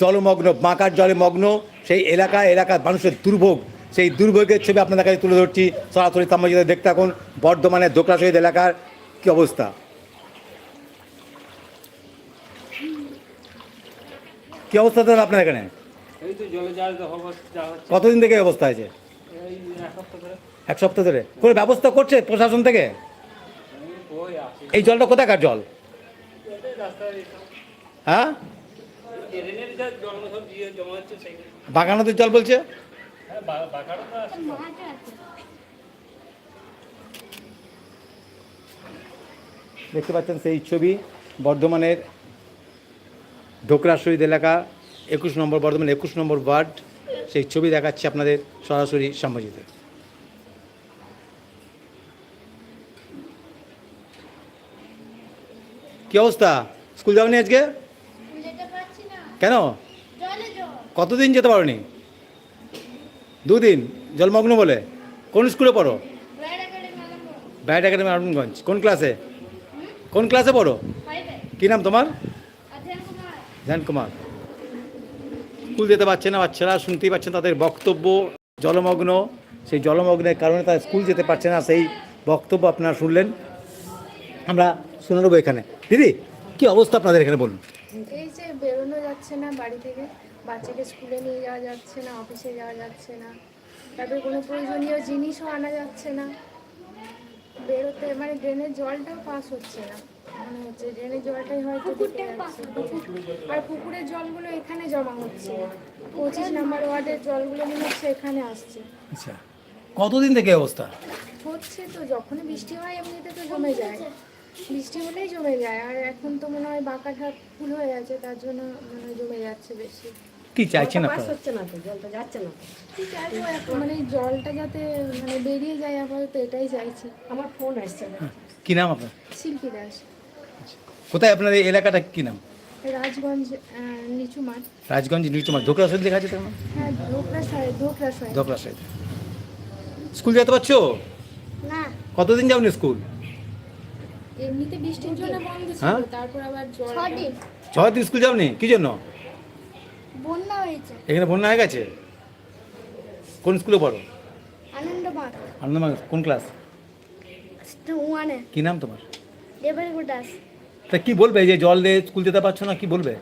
জলমগ্ন বাঁকার জলে মগ্ন সেই এলাকা এলাকার মানুষের দুর্ভোগ। সেই দুর্ভোগের ছবি আপনাদের কাছে তুলে ধরছি। সরাসরি তাম্মাজিতে দেখতে থাকুন। বর্ধমানের দোকরা শহীদ এলাকার কী অবস্থা? কী অবস্থা দাদা আপনার এখানে? কতদিন থেকে অবস্থা আছে এক সপ্তাহ ধরে। কোনো ব্যবস্থা করছে প্রশাসন থেকে? এই জলটা কোথাকার জল? হ্যাঁ? বাগানদের জল বলছে? হ্যাঁ দেখতে পাচ্ছেন সেই ছবি বর্ধমানের ডোকরা শহীদ এলাকা একুশ নম্বর বর্ধমান একুশ নম্বর ওয়ার্ড। সেই ছবি দেখাচ্ছে আপনাদের সরাসরি সাম্বাজিতে কি অবস্থা? স্কুল যাওনি আজকে? কেন? কতদিন যেতে পারোনি? দুদিন? জলমগ্ন বলে? কোন স্কুলে পড়ো? একাডেমি ব্যাট একাডেমি আলমগঞ্জ কোন ক্লাসে? কোন ক্লাসে পড়ো? কী নাম তোমার? অধ্যয়ন ধ্যান কুমার। স্কুল যেতে পারছে না বাচ্চারা শুনতেই পাচ্ছেন তাদের বক্তব্য জলমগ্ন। সেই জলমগ্নের কারণে তারা স্কুল যেতে পারছে না সেই বক্তব্য আপনারা শুনলেন। আমরা শুনে নেব এখানে। দিদি কি অবস্থা আপনাদের এখানে বলুন। এই যে বেরোনো যাচ্ছে না বাড়ি থেকে বাচ্চাকে স্কুলে নিয়ে যাওয়া যাচ্ছে না অফিসে যাওয়া যাচ্ছে না। তাদের কোনো প্রয়োজনীয় জিনিসও আনা যাচ্ছে না। বেরোতে মানে ড্রেনের জলটাও পাস হচ্ছে না। মনে হচ্ছে ড্রেনের জলটাই হয়তো আর পুকুরের জলগুলো এখানে জমা হচ্ছে পঁচিশ নাম্বার ওয়ার্ডের জলগুলো মনে হচ্ছে এখানে আসছে। আচ্ছা কতদিন থেকে অবস্থা? হচ্ছে তো যখনই বৃষ্টি হয় এমনিতে তো জমে যায়। বৃষ্টি হলেই জমে যায়। আর এখন তো মনে হয় বাঁকাটা ফুল হয়ে গেছে তার জন্য মনে হয় জমে যাচ্ছে বেশি। কি চাইছেন আপনারা? কি চাইব এখন? মানে জলটা যাতে মানে বেরিয়ে যায় আপাতত এটাই চাইছি। আমার ফোন আসছে কি নাম আপনার? শিল্পী দাস। কোথায় আপনার এই এলাকাটা কি নাম? রাজগঞ্জ নিচু মাঠ রাজগঞ্জ নিউটমার ধোকরা শহীদ লেখা আছে তো আমার? হ্যাঁ ধোকরা সাহেব ধোকরা সাহেব ধোকরা শহীদ স্কুল যেতে পারছ? না। কতদিন যাওনি স্কুল? এমনিতে বৃষ্টির জন্য বন্ধ ছিল হ্যাঁ? তারপর আবার জল ছদিন ছয় দিন স্কুল যাওনি? কি জন্য? বন্যা হয়েছে। এখানে বন্যা হয়ে গেছে? কোন স্কুলে পড়ো? আনন্দ মাঠ কোন ক্লাস? ওয়ানে কি নাম তোমার? দাস। তা কি বলবে? এই যে জল দিয়ে স্কুল যেতে পারছ না কি বলবে?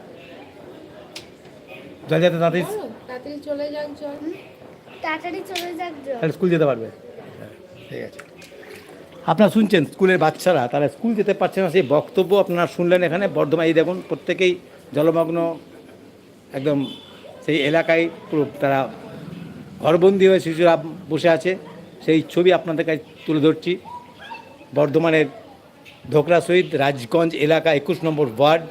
জল যেতে তাড়াতাড়ি তাড়াতাড়ি চলে যাক জল। তাড়াতাড়ি চলে যাক জল। তাহলে স্কুল যেতে পারবে। হ্যাঁ, ঠিক আছে। আপনারা শুনছেন, স্কুলের বাচ্চারা, তারা স্কুল যেতে পারছে না, সেই বক্তব্য আপনারা শুনলেন এখানে, বর্ধমান। এই দেখুন, প্রত্যেকেই জলমগ্ন, একদম সেই এলাকায় পুরো তারা ঘরবন্দি হয়ে শিশুরা বসে আছে। সেই ছবি আপনাদের কাছে তুলে ধরছি। বর্ধমানের ধোকরা শহীদ রাজগঞ্জ এলাকা একুশ নম্বর ওয়ার্ড।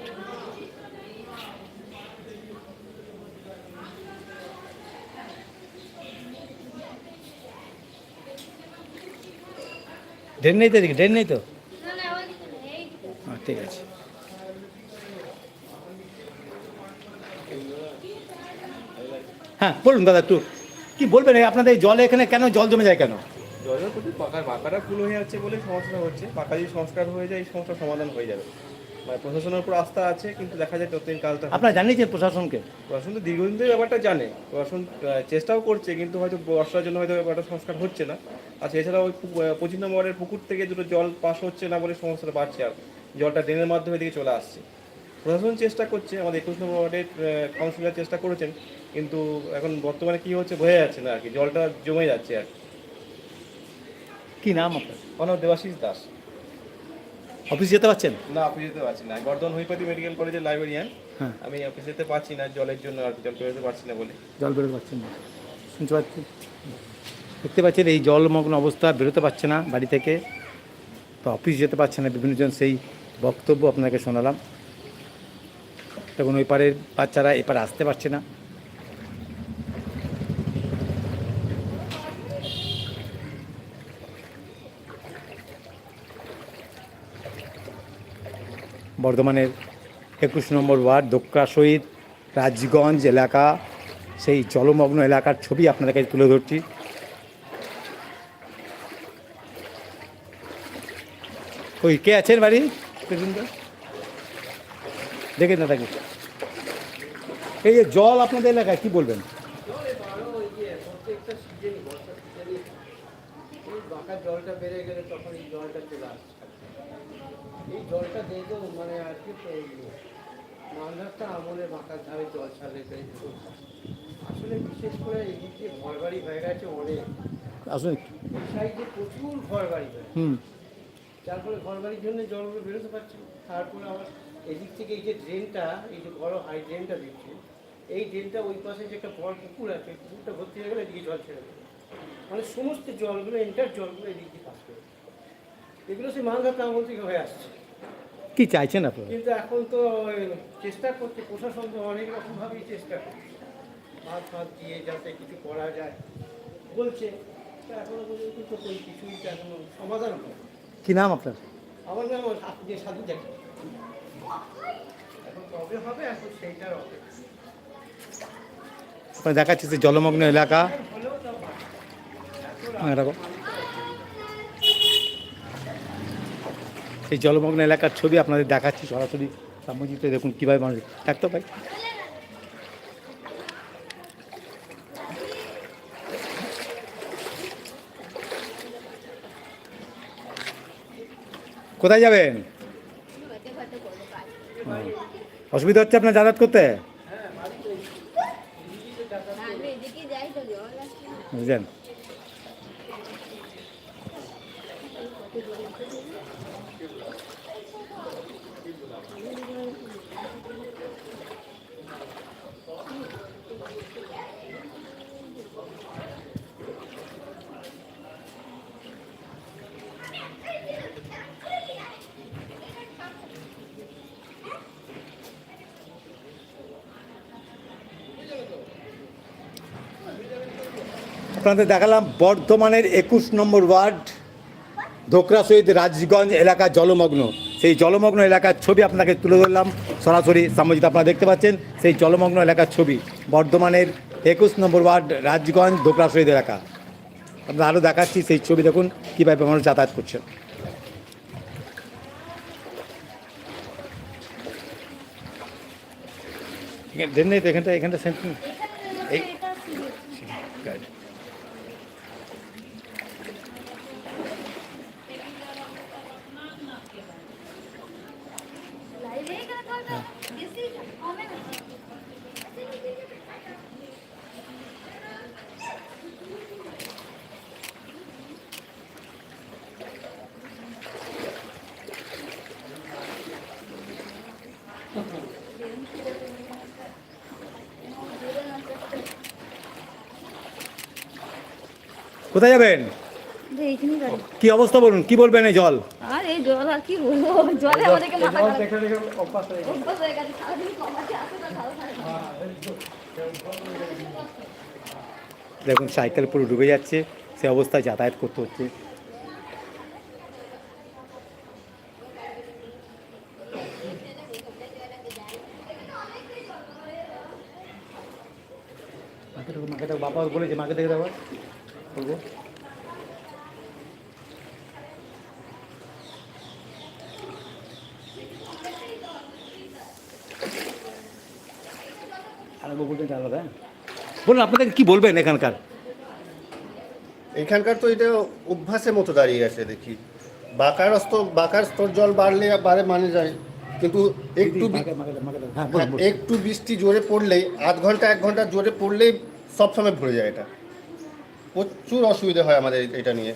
ড্রেন নেই তো এদিকে? ড্রেন নেই তো। হ্যাঁ ঠিক আছে। হ্যাঁ বলুন দাদা একটু। কি বলবেন আপনাদের এই জলে এখানে কেন জল জমে যায় কেন? জলের প্রতি পাকা পাকাটা ফুল হয়ে যাচ্ছে বলে সমস্যা হচ্ছে। পাকা যদি সংস্কার হয়ে যায় এই সমস্যার সমাধান হয়ে যাবে। মানে প্রশাসনের উপর আস্থা আছে কিন্তু দেখা যায় ততদিন কালটা আপনারা জানিয়েছেন প্রশাসনকে? প্রশাসন তো দীর্ঘদিন ধরে ব্যাপারটা জানে। প্রশাসন চেষ্টাও করছে কিন্তু হয়তো বর্ষার জন্য হয়তো ব্যাপারটা সংস্কার হচ্ছে না। আর এছাড়া ওই পঁচিশ নম্বরের পুকুর থেকে দুটো জল পাস হচ্ছে না বলে সমস্যাটা বাড়ছে আর জলটা ড্রেনের মাধ্যমে দিকে চলে আসছে। প্রশাসন চেষ্টা করছে আমাদের একুশ নম্বর ওয়ার্ডের কাউন্সিলর চেষ্টা করেছেন কিন্তু এখন বর্তমানে কি হচ্ছে বোঝা যাচ্ছে না আর কি জলটা জমে যাচ্ছে আর কি। নাম আপনার? নাম দেবাশিস দাস। অফিস যেতে পারছেন? না অফিস যেতে পারছি না। বর্ধমান হৈপাতি মেডিকেল কলেজের লাইব্রেরিয়ান হ্যাঁ। আমি অফিস যেতে পারছি না জলের জন্য আর জল পেরোতে পারছি না বলে। জল বেরোতে পারছেন না। শুনতে পাচ্ছেন দেখতে পাচ্ছেন এই জলমগ্ন অবস্থা বেরোতে পারছে না বাড়ি থেকে। তো অফিস যেতে পারছে না বিভিন্নজন সেই বক্তব্য আপনাকে শোনালাম। তখন ওই পারের বাচ্চারা এপারে আসতে পারছে না। বর্ধমানের একুশ নম্বর ওয়ার্ড, দোকরা শহীদ, রাজগঞ্জ এলাকা, সেই জলমগ্ন এলাকার ছবি আপনাদের কাছে তুলে ধরছি। ওই কে আছেন বাড়ি। দেখেন না তাকে এই যে জল আপনাদের এলাকায়, কি বলবেন? জলটা বেড়ে গেলে তখন জলটা চলে আসছে। জলটা দেখেও মানে আর কি তো এই মান্দারটা আমলের ধারে জল ছাড়লে আসলে বিশেষ করে এই যে ঘর বাড়ি হয়ে গেছে অনেক। আসলে এই সাইডে প্রচুর ঘর বাড়ি হুম। যার ফলে ঘর বাড়ির জন্য জলগুলো বেরোতে পারছে তারপরে আবার এদিক থেকে এই যে ড্রেনটা এই যে বড় হাই ড্রেনটা দিচ্ছে এই ড্রেনটা ওই পাশে যে একটা বড় পুকুর আছে পুকুরটা ভর্তি হয়ে গেলে এদিকে জল ছেড়ে দেবে। মানে সমস্ত জলগুলো এন্টার জলগুলো এদিক দিয়ে পাস করে এগুলো সেই মালঘাট আমল থেকে হয়ে আসছে। কি চাইছেন আপনারা? কিন্তু এখন তো চেষ্টা করছে প্রশাসন তো অনেক রকমভাবেই চেষ্টা করছে। হাত ফাঁত দিয়ে যাতে কিছু করা যায় বলছে। এখনও পর্যন্ত তো কোনো কিছুই এখনও সমাধান হয় কি নাম আপনার? আমার নাম যে সাধু দেখি এখন কবে হবে? এখন সেইটার অপেক্ষা। দেখাচ্ছি যে জলমগ্ন এলাকা। হলেও সেই জলমগ্ন এলাকার ছবি আপনাদের দেখাচ্ছি সরাসরি সামজিতে দেখুন কীভাবে মানুষ থাকতে পাই কোথায় যাবেন? অসুবিধা হচ্ছে আপনার যাতায়াত করতে? বুঝলেন? আপনাদের দেখালাম বর্ধমানের একুশ নম্বর ওয়ার্ড ধোকরা শহীদ রাজগঞ্জ এলাকা জলমগ্ন। সেই জলমগ্ন এলাকার ছবি আপনাকে তুলে ধরলাম। সরাসরি সামজিত আপনারা দেখতে পাচ্ছেন, সেই জলমগ্ন এলাকার ছবি। বর্ধমানের একুশ নম্বর ওয়ার্ড রাজগঞ্জ ধোকরা শহীদ এলাকা। আপনারা আরও দেখাচ্ছি, সেই ছবি দেখুন, কীভাবে মানুষ যাতায়াত তো এখানটা এখানটা সেন্টার কোথায় যাবেন? কি অবস্থা বলুন কি বলবেন এই জল? আর এই জল আর কি বলব? জলে আমাদেরকে মাথা অভ্যাস হয়ে গেছে। দেখুন সাইকেল পুরো ডুবে যাচ্ছে সে অবস্থায় যাতায়াত করতে হচ্ছে। মাকে মাকে দেখো, বাবা বলেছে মাকে দেখে দেবো বলুন আপনাদের কি বলবেন এখানকার? এখানকার তো এটা অভ্যাসের মতো দাঁড়িয়ে গেছে দেখি। বাঁকার স্তর বাঁকার স্তর জল বাড়লে বাড়ে মানে যায়। কিন্তু একটু। হ্যাঁ। একটু বৃষ্টি জোরে পড়লেই আধ ঘণ্টা এক ঘণ্টা জোরে পড়লেই সব সময় ভরে যায় এটা। প্রচুর অসুবিধা হয় আমাদের এটা নিয়ে।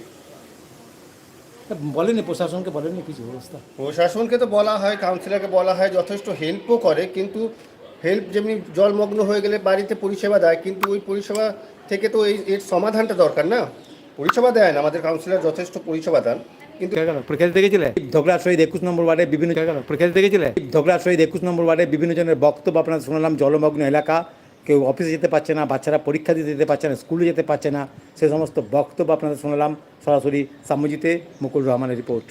বলেনি প্রশাসনকে বলেনি কিছু অবস্থা প্রশাসনকে তো বলা হয় কাউন্সিলরকে বলা হয় যথেষ্ট হেল্পও করে কিন্তু হেল্প যেমনি জলমগ্ন হয়ে গেলে বাড়িতে পরিষেবা দেয় কিন্তু ওই পরিষেবা থেকে তো এই এর সমাধানটা দরকার না। পরিষেবা দেয় না আমাদের কাউন্সিলর যথেষ্ট পরিষেবা দেন কিন্তু দিতে গেছিলে? ধোকরা শহীদ একুশ নম্বর ওয়ার্ডে বিভিন্ন দিতে গেছিলে? ধোকরা শহীদ একুশ নম্বর ওয়ার্ডে বিভিন্ন জনের বক্তব্য আপনারা শুনলাম জলমগ্ন এলাকা। কেউ অফিসে যেতে পারছে না, বাচ্চারা পরীক্ষা দিতে যেতে পারছে না, স্কুলে যেতে পারছে না, সে সমস্ত বক্তব্য আপনাদের শুনলাম। সরাসরি সামজিতে মুকুল রহমানের রিপোর্ট।